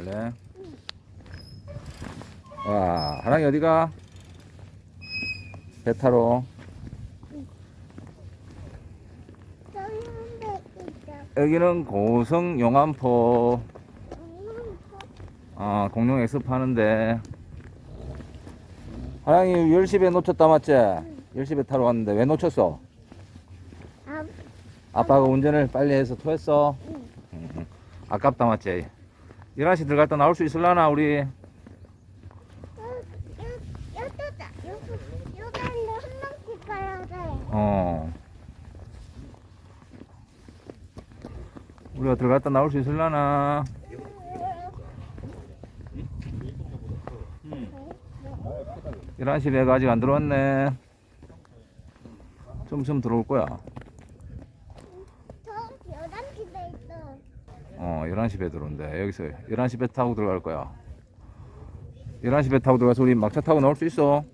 갈래? 와, 하랑이 어디가? 배 타러. 여기는 고성 용암포. 음, 아, 공룡 엑스 파는데. 하랑이 10시에 놓쳤다, 맞지? 10시에 타러 왔는데 왜 놓쳤어? 아, 아빠가 운전을 빨리 해서 토했어? 응. 음, 아깝다, 맞지? 11시 들어갔다 나올 수 있을라나, 우리? 어. 우리가 들어갔다 나올 수 있을라나? 11시 배가 아직 안 들어왔네. 좀 있으면 들어올 거야. 저 여단 집에 있어. 어, 11시 배 들어온대. 여기서 11시 배 타고 들어갈 거야. 11시 배 타고 들어가서 우리 막차 타고 나올 수 있어?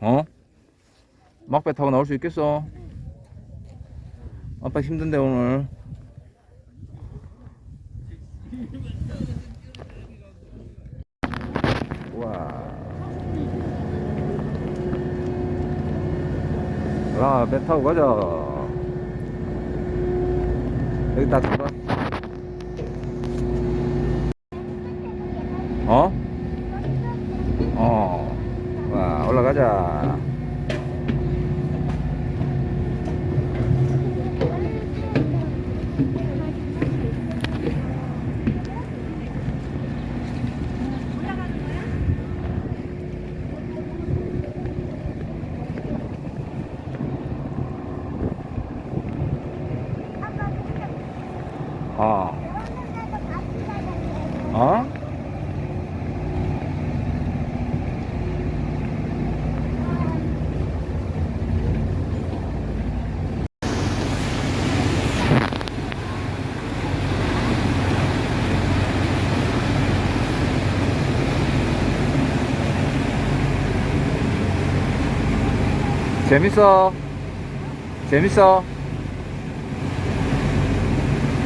어? 막 배 타고 나올 수 있겠어? 아빠 힘든데 오늘. 와. 아, 배 타고 가자. 여기 다 들어. 어? 어. 와, 올라가자. 어. 어? 재밌어? 재밌어?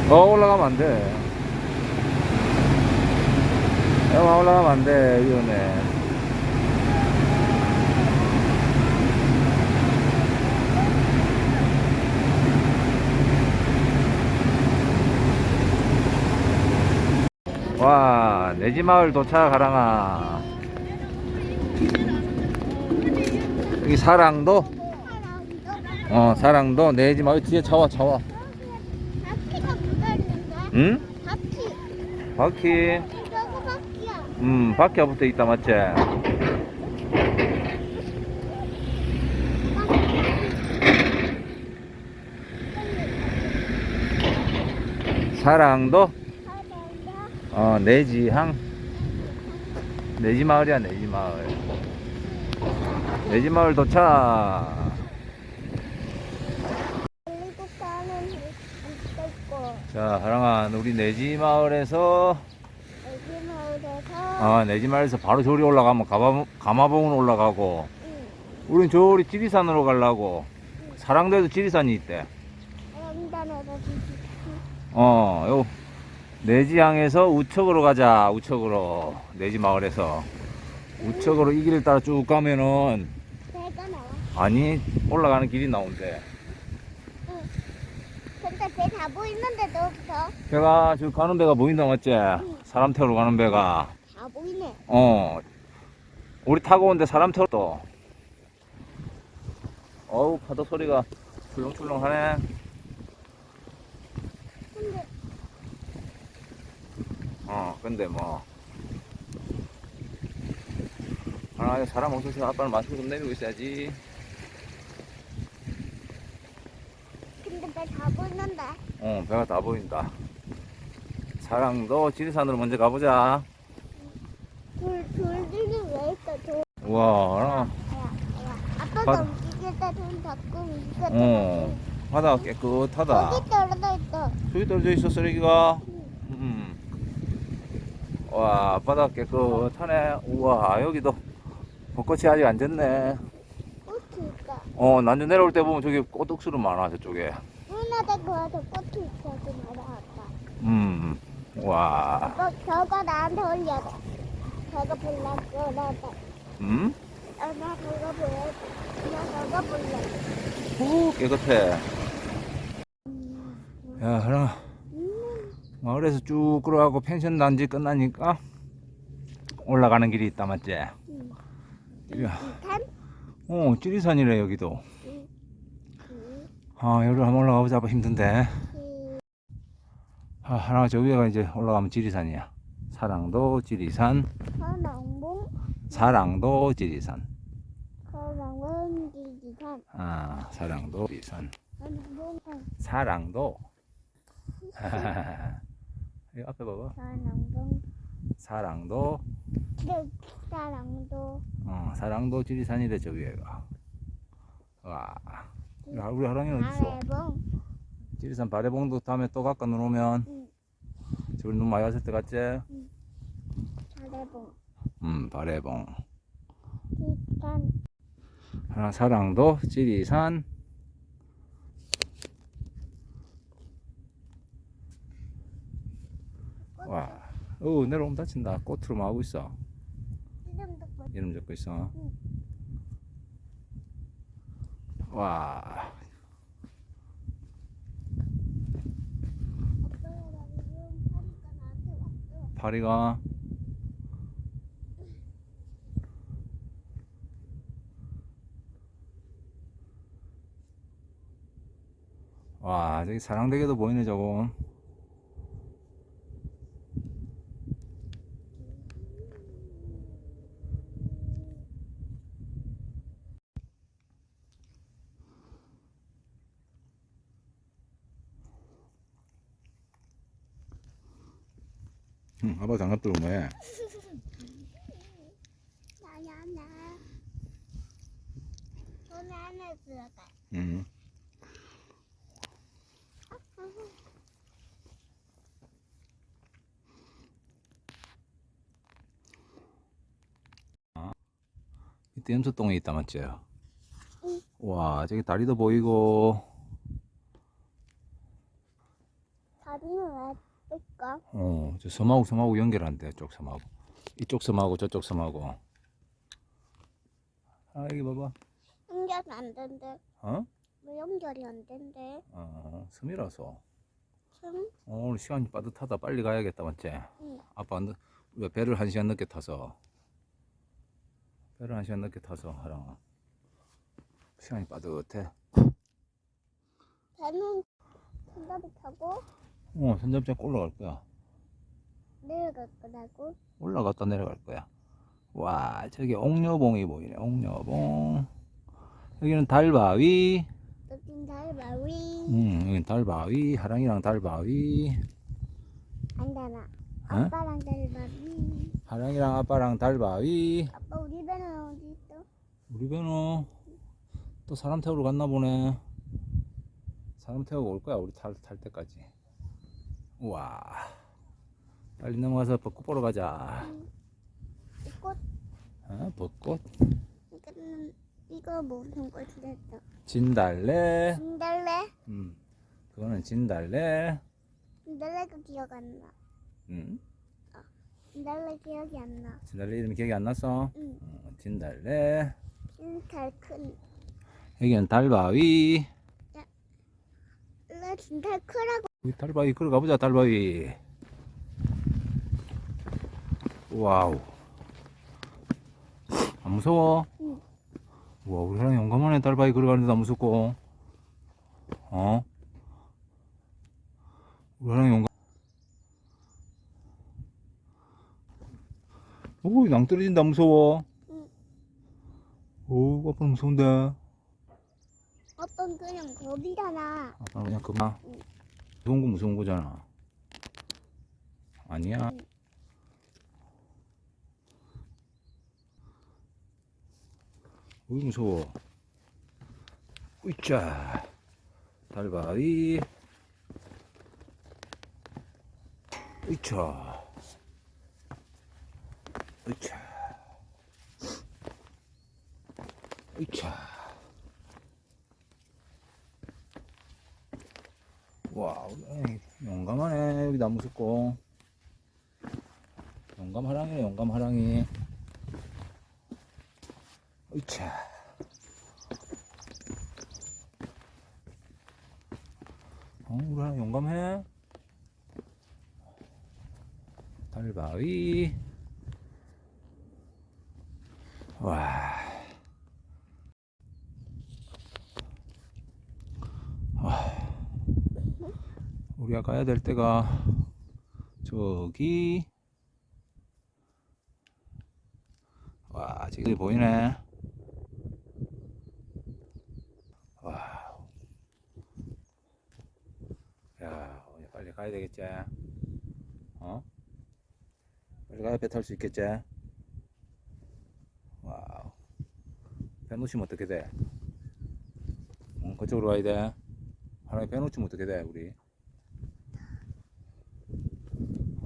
어, 올라가면 안 돼. 영화 올라가면 안 돼, 위험해. 와, 내집 마을 도착, 하랑아. 여기 사랑도? 어, 사랑도, 내집 마을 뒤에 차와, 차와. 바퀴가 붙어있는데? 응? 바퀴. 바퀴. 저거 바퀴야. 음, 바퀴가 붙어 있다, 맞지? 사랑도, 어, 내지항. 내지 마을이야, 내지 마을. 내지 마을 도착. 헬리콥터는 있고 자, 하랑아, 우리 내지 마을에서, 애기 마을에서 아, 내지 마을에서 바로 저리 올라가면 가마, 가마봉으로 올라가고, 응. 우린 저리 지리산으로 가려고. 사랑도에도 지리산이 있대. ram단에서 뒤집기 어, 요 내지항에서 우측으로 가자. 우측으로 내지 마을에서 우측으로 이 길을 따라 쭉 가면은 배가 나와. 아니 올라가는 길이 나온대. 배 다 보이는데 너부터 배가 지금 가는 배가 보인다 맞지? 사람 태우러 가는 배가. 다 보이네. 어. 우리 타고 온데 사람 태워 또. 어우 파도 소리가 출렁출렁하네. 근데 어, 근데 뭐. 아, 사람 없어서 아빠는 마스크 좀 내밀고 있어야지. 근데 배다 보이는데. 어, 배가 다 보인다. 사랑도 지리산으로 먼저 가보자. 돌 돌들이 왜 있어? 돌. 우와, 야, 야. 아빠가 바- 움직일 때돈 자꾸 움직여. 어, 바다 깨끗하다. 여기 떨어져 있어. 저기 떨어져 있어, 쓰레기가. 음. 와, 바다 깨끗하네. 우와, 여기도 벚꽃이 아직 안 졌네. 꽃이니까. 어, 난주 내려올 때 보면 저기 꽃옥수로 많아, 저쪽에. 거와서 꽃이 있어서 말아 아빠. 음, 와, 아빠 저거 나한테 올려줘. 저거 불렀어. 나, 나, 음? 나, 나 저거 보여줘. 나 저거 불렀어. 오, 깨끗해. 야, 음, 마을에서 쭉 걸어가고 펜션 단지 끝나니까 올라가는 길이 있다, 맞지? 음. 이야. 단? 어, 지리산이래, 여기도. 아, 여기를 한번 올라가 보자, 힘든데. 음. 아, 하나 저 위에가 이제 올라가면 지리산이야. 사랑도 지리산, 서낭봉, 사랑도 지리산. 서낭봉, 지지산, 아, 사랑도 지리산. 사랑도. 이 앞에 봐봐. 서낭봉, 사랑도, 사랑도, 어, 사랑도 지리산이래, 저 위에가. 와. 야, 우리 하랑이는 어딨어? 아래봉, 지리산 바래봉도 다음에 또 갈까, 눈 오면? 응. 저기 눈 많이 왔을 때 갔지? 아래봉, 음, 바래봉. 지산, 하나 사랑도 지리산 와, 어 내려오면 다친다. 꽃으로 마고 있어. 이름도 뭐 이름 적고 있어. 응. 와. 파리가 와, 저기 사랑대게도 보이네 저거. 응, 아빠 장갑 들고 뭐해? 나야 나. 손 안에 들어가. 응. 이때 염소똥이 있다 맞지? 응. 와 저기 다리도 보이고 다리는 왜 뺄까? 어 저 섬하고 섬하고 연결한대 쪽 섬하고 이쪽 섬하고 저쪽 섬하고 아 여기 봐봐 연결 안 된대. 어? 왜 연결이 안 된대? 어 섬이라서 참. 어, 오늘 시간이 빠듯하다 빨리 가야겠다 맞지? 응. 아빠 늦, 왜 배를 한 시간 늦게 타서 배를 한 시간 늦게 타서 하랑아 시간이 빠듯해 배는 손잡이 타고 어 선잡자 올라갈 거야 내려갈 거라고. 올라갔다 내려갈 거야 와 저기 옥녀봉이 보이네 옥녀봉 여기는 달바위 여긴 달바위. 음 여기는 달바위 하랑이랑 달바위 안 되나? 어? 아빠랑 달바위. 하랑이랑 아빠랑 달바위 아빠 우리 배는 어디 있어? 우리 배는 또 사람 태우러 갔나 보네. 사람 태우고 올 거야, 우리 탈, 탈 때까지. 우와. 빨리 넘어가서 벚꽃 보러 가자. 이꽃 어, 벚꽃. 이거는 이거 무슨 꽃이랬어? 진달래. 진달래? 음, 그거는 진달래. 진달래가 기억 안 나. 음, 진달래 기억이 안 나. 진달래 이름 기억이 안 났어? 응. 어, 진달래. 진달 큰. 여기는 달바위. 나 진달 크라고. 우리 달바위 걸어가 보자, 달바위. 와우. 안 무서워? 응. 와, 우리 사람이 용감하네, 달바위 걸어가는데도 안 무섭고. 어? 우리 사람이 용감. 오, 낭 떨어진다, 무서워. 응. 오, 아빠는 무서운데. 어떤 그냥 겁이잖아. 아빠는 그냥 그만. 응. 무서운 거 무서운 거잖아. 아니야. 응. 어이 무서워. 으쌰. 달바위. 으쌰. 으쌰. 으쌰. 나무 숲고. 용감하랑이네 용감하랑이. 으차. 가 가야 될 때가 저기 와 저기 보이네 와. 야 빨리 가야 되겠지 어? 빨리 가야 배 탈 수 있겠지 와우 배 놓치면 어떻게 돼? 응, 그쪽으로 가야 돼 하나에 배 놓치면 어떻게 돼 우리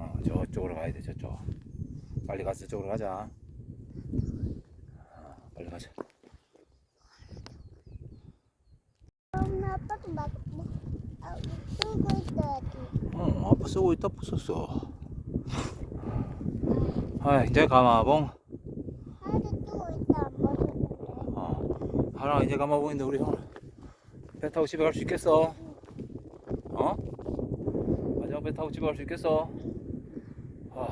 어, 저쪽으로 가야 돼 저쪽 빨리 가서 저쪽으로 가자 어, 빨리 가자 엄마 아빠도 막 아, 쓰고 있어야지. 어 아빠 쓰고 있다 부었어 아 이제 가마봉 쓰고 있다. 어 하나 이제 가마봉인데 우리 형배 타고 집에 갈 수 있겠어? 어? 마지막 배 타고 집에 갈 수 있겠어? 아,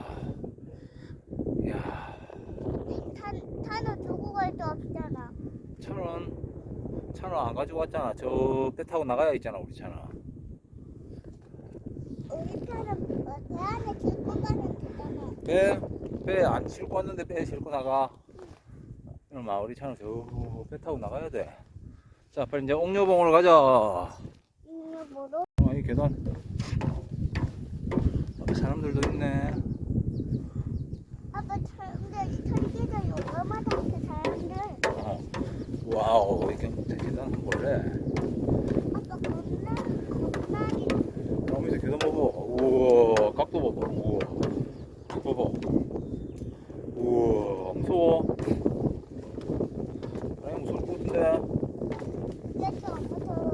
야 탄 탄을 두고 갈 수 없잖아. 차는 안 가지고 왔잖아. 저 배 타고 나가야 있잖아 우리 차는. 우리 차는 어, 배 안에 들고 가면 되잖아. 배배안 싣고 왔는데 배 싣고 나가. 그럼 마을이 차는 저 배 타고 나가야 돼. 자 빨리 이제 옥녀봉으로 가자. 이거 뭐로? 아, 이 계단. 어, 사람들도 있네. 아빠 사람들 천기가 용감하다 그 사람들. 어. 와우 계단 한번 볼래? 아빠 겁나 겁나게 어, 밑에 계단 봐봐. 우와 각도 봐봐. 우와. 각 봐봐. 우와 무서워. 아니 무서울 것 같은데. 이렇게 안 무서워.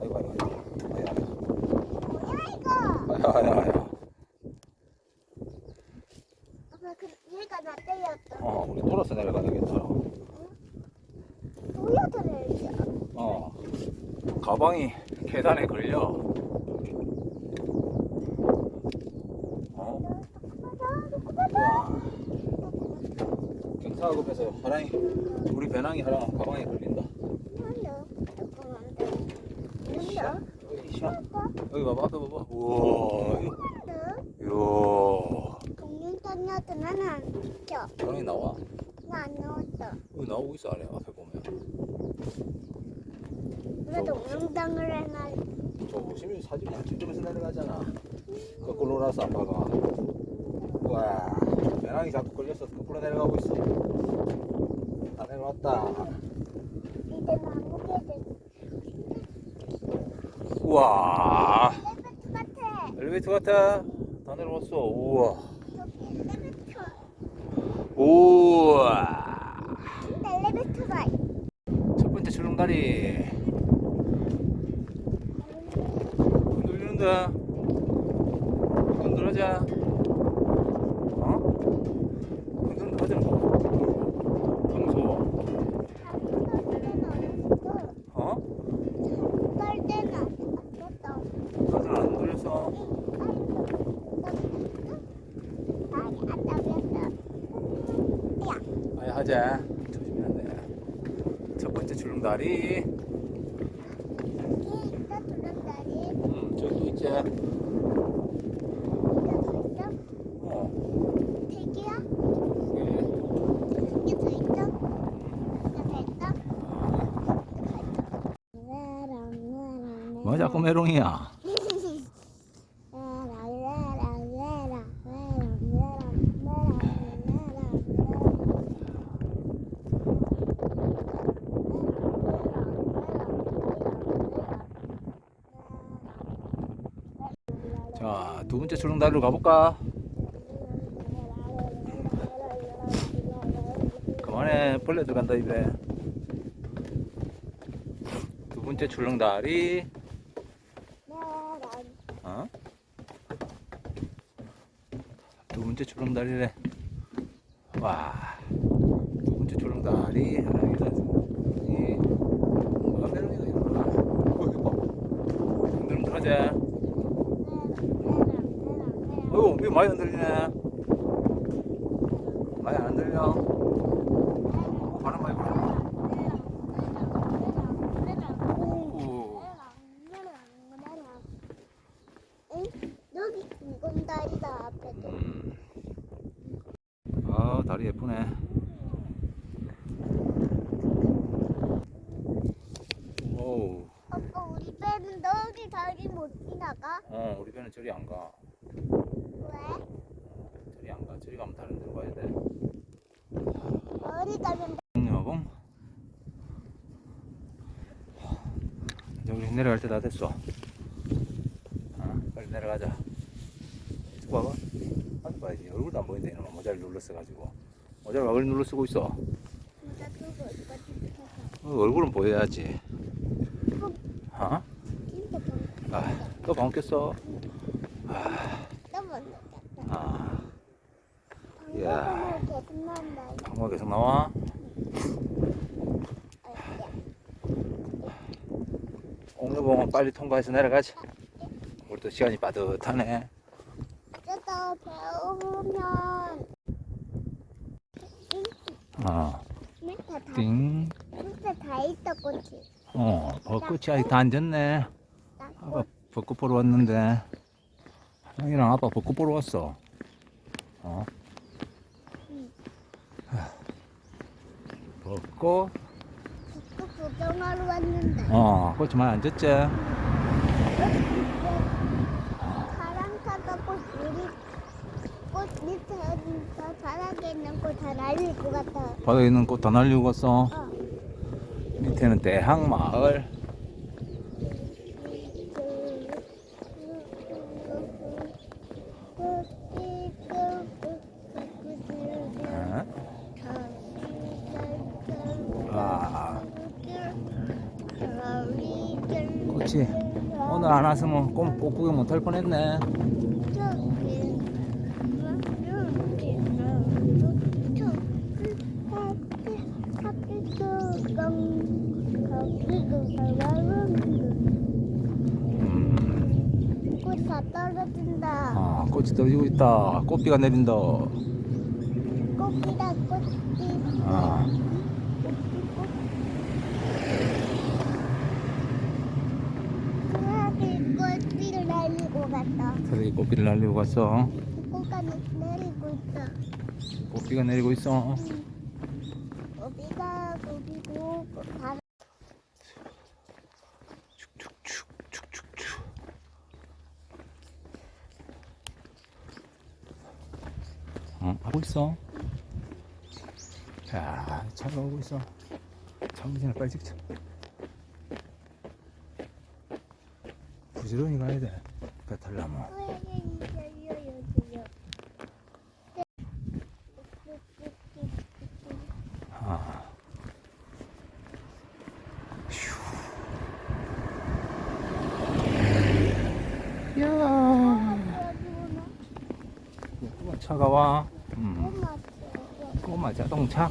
아이고 아이고 아이고. 뭐야 이거? 아야 아야 아야. 아빠 그 얘가 나 때렸어. 어 우리 돌아서 내려가야 되겠다. 보여드려야지. 어. 가방이 계단에 걸려. 어? 우와. 경사급에서 하랑이 우리 배낭이 하랑 가방에 걸린다. 여기 봐봐 봐봐. 우와. 이야. 공룡 다녀도 나는 안 지켜. 하랑이 나와. 나안 나왔어. 여기 나오고 있어 아래 앞에 보면. 왜 동영상을 해놔? 안 찍으면서 내려가잖아. 거꾸로 라서 아빠가. 와, 배낭이 자꾸 걸려서 거꾸로 내려가고 있어. 다 내려왔다. 우와, 엘리베이터 같아. 엘리베이터 같아. 다 내려왔어. 우와. 우와. 첫 번째 출렁다리. 흔들리는데. 흔들어자. 어? 흔들어 하자. 무서워. 어? 떨 때는 안. 다들 안 떨렸어. 야, 아야 하자. 조심해야 돼. 첫 번째 출렁다리. 여기 있다, 두른다리. 음, 저기 있지. 여기 있어? 어. 대기야? 이게. 여기 더 있어? 여기 있어? 메롱이야. 자, 두 번째 출렁다리로 가볼까? 그만해, 벌레 들어간다, 입에. 두 번째 출렁다리. 어? 두 번째 출렁다리래. 와, 두 번째 하나 이 뭐가. 어, 이거 봐. 흔들흔들하지? 어이구, 왜 많이 흔들리네? 많이 안 흔들려? 어, 바람 많이 불어. 오, 여기 이건 다리다 앞에도 음. 아, 다리 예쁘네. 오우. 아빠 우리 배는 여기 다리 못 지나가? 어, 우리 배는 저리 안 가. 왜? 저리 안 가. 저리 가면 다른 데로 가야 돼. 어디 가면 여봉. 이제 때다 됐어. 아, 빨리 내려가자. 이쪽 봐봐. 빨리 봐야지. 얼굴도 안 보이는데 이놈아 모자를 눌렀어가지고. 모자를 왜 눌러 쓰고 있어? 어, 얼굴은 보여야지. 어? 아, 또 방귀 꼈어. 아, 계속 난다. 방구가 계속 나와? 옥류봉은 빨리 통과해서 내려가지. 우리도 시간이 빠듯하네. 어쩌다 배우면 다 띵. 밑에 다 있다 꽃이. 어, 벚꽃이 아직 다안 졌네. 아빠 벚꽃 보러 왔는데. 형이랑 아빠 벚꽃 보러 왔어. 어? 응. 벚꽃? 또 구경하러 왔는데. 어, 꽃이 많이 안 졌지? 사람 타다 꽃 우리 꽃 밑에 저 바닥에 있는 꽃 다 날릴 것 같아. 바닥에 있는 꽃 다 날리고 갔어. 어. 밑에는 대항마을. 어? 아, 꽃이 오늘 안 왔으면 꽃, 꽃 구경 못할 뻔했네. 음, 꽃다 떨어진다. 아, 꽃이 떨어지고 있다. 꽃비가 내린다. 꽃이다 꽃이. 아, 그하게 꽃비를 날리고 갔다. 저기 꽃비를 날리고 갔어. 꽃가 내리고 있다. 꽃비가 내리고 있어. 꽃비가 꽃이고 바람 축축축, 축축축. 어, 하고 있어. 자, 차가 오고 있어. 정신을 빨리 찍자. 부지런히 가야 돼. 배 타려면. 아. 야. 차가 와. 음. 꼬마 자동차.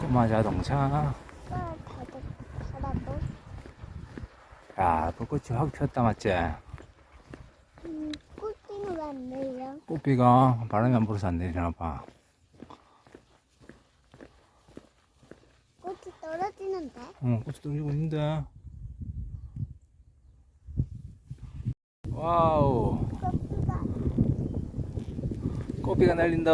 꼬마 자동차. 야, 벚꽃이 확 폈다, 맞지? 꽃피는 왜안 내려? 꽃비가 바람이 안 불어서 안 내리나 봐. 꽃이 떨어지는데? 어, 꽃이 떨어지고 있는데. 와우, 꽃피가 꽃비가 날린다.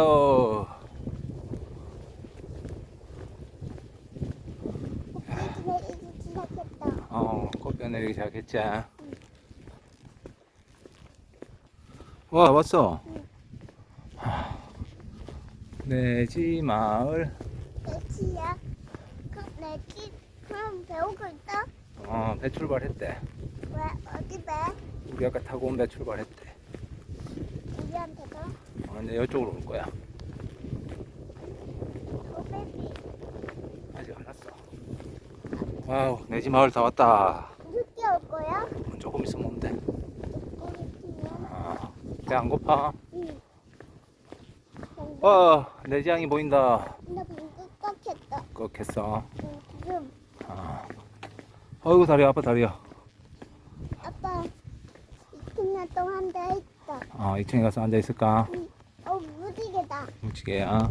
꽃이 내리기 시작했다. 어, 내리기 시작했지. 와, 왔어. 하, 내지 마을. 내치야? 그럼 내치? 그럼 배우고 있어? 어, 배 출발했대. 왜? 어디 배? 우리 아까 타고 온 배 출발했대. 우리한테도? 어, 이제 이쪽으로 올 거야. 오베비 아직 안 왔어. 와우, 내지 마을 다 왔다. 늦게 올 거야? 조금 있으면 오면 돼. 우리 팀은? 아, 배 안 고파? 응. 어, 내 지향이 보인다. 나 방금 꺾였다. 꺾였어. 응, 지금 아. 어이구, 다리야, 아빠 다리야. 아빠 이틀 동안 돼 있다. 어, 2층에 가서 앉아있을까? 어 무지개다. 무지개야.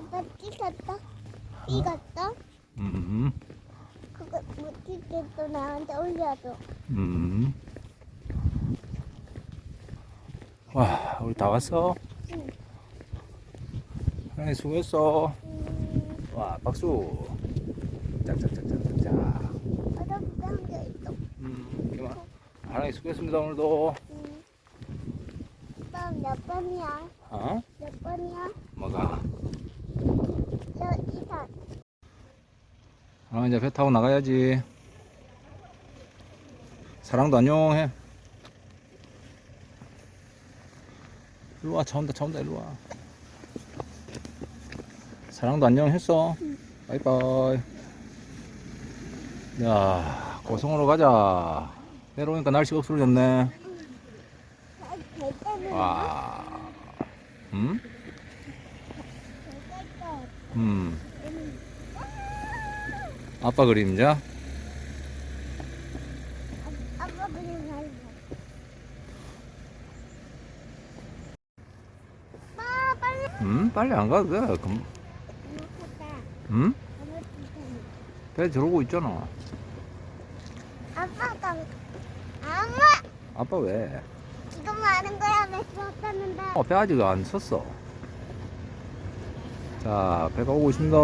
아빠 찍었다. 찍었다. 음, 그거 무지개도 나한테 올려줘. 음. 와, 우리 다 왔어? 응. 하랑이 수고했어. 음, 와, 박수. 한개 있어. 음, 그만. 하랑이 수고했습니다, 오늘도. 음. 아빠 몇 번이야? 어? 몇 번이야? 뭐가? 저 이사. 아, 이제 배 타고 나가야지. 사랑도 안녕 해. 일로 와, 차 온다, 차 온다, 일로 와. 사랑도 안녕 했어. 바이바이. 야, 고성으로 가자. 내려오니까 날씨가 때는 와. 음? 음. 아빠 그림자? 아빠 그냥 날. 아빠 빨리. 안 가도 돼. 금? 잘못했다. 배 저러고 있잖아. 아빠가 아무 아빠 왜? 이거 많은 거야 몇수 없었는데 어, 배 아직 안 섰어. 자, 배가 오고 있습니다.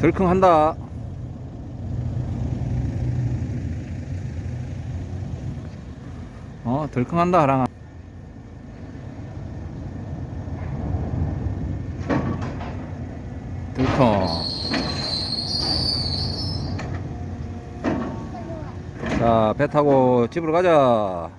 덜컹한다. 어, 덜컹한다, 하랑아. 덜컹. 자, 배 타고 집으로 가자.